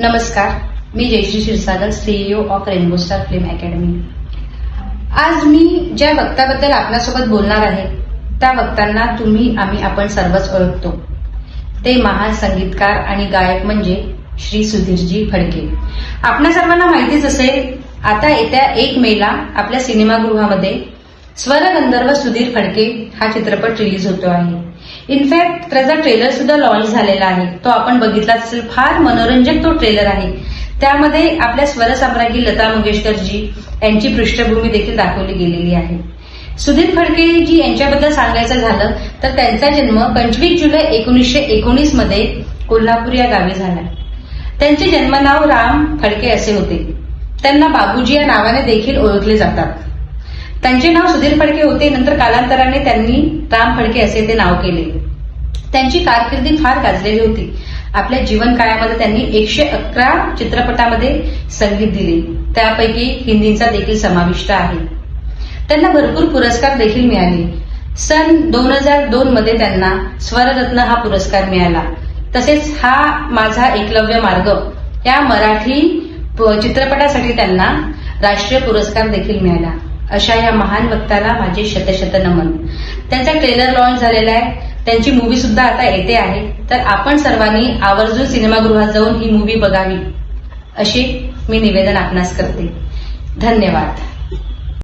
नमस्कार मी Jayashree Kshirsagar CEO of Rainbow Star Film Academy आज मी ज्या वक्ताबद्दल आपल्यासोबत बोलणार आहे त्या वक्तांना तुम्ही आम्ही आपण सर्वच ओळखतो. ते महान संगीतकार आणि गायक म्हणजे श्री सुधीरजी फडके. आपल्या सर्वांना माहितीच असेल आता येत्या एक मेला आपल्या सिनेमागृहामध्ये स्वरगंधर्व सुधीर फडके हा चित्रपट रिलीज होतो आहे. इनफॅक्ट त्याचा ट्रेलर सुद्धा लॉन्च झालेला आहे. तो आपण बघितला असेल फार मनोरंजक तो ट्रेलर आहे. त्यामध्ये आपल्या स्वरसाम्राज्ञी लता मंगेशकरजी यांची पृष्ठभूमी देखील दाखवली गेलेली आहे. सुधीर फडकेजी यांच्याबद्दल सांगायचं झालं तर त्यांचा जन्म पंचवीस जुलै एकोणीसशे एकोणीसमध्ये कोल्हापूर या गावी झाला. त्यांचे जन्मनाव राम फडके असे होते. त्यांना बाबूजी या नावाने देखील ओळखले जातात. त्यांचे नाव सुधीर फडके होते नंतर कालांतराने त्यांनी राम फडके असे ते नाव केले. त्यांची कारकिर्दी फार गाजलेली होती. आपल्या जीवन काळामध्ये त्यांनी एकशे अकरा चित्रपटामध्ये संगीत दिले. त्यापैकी हिंदीचा देखील समाविष्ट आहे. त्यांना भरपूर पुरस्कार देखील मिळाले. सन दोन हजार दोन मध्ये त्यांना स्वररत्न हा पुरस्कार मिळाला. तसेच हा माझा एकलव्य मार्ग या मराठी प- चित्रपटासाठी त्यांना राष्ट्रीय पुरस्कार देखील मिळाला. अशा या महान वक्ताला माझे शतशत नमन. त्यांचा ट्रेलर लॉन्च झालेला आहे. त्यांची मूवी सुद्धा आता येते आहे. तर आपण सर्वांनी आवर्जून सिनेमागृहात जाऊन ही मूवी बघावी अशी मी निवेदन आपणास करते. धन्यवाद.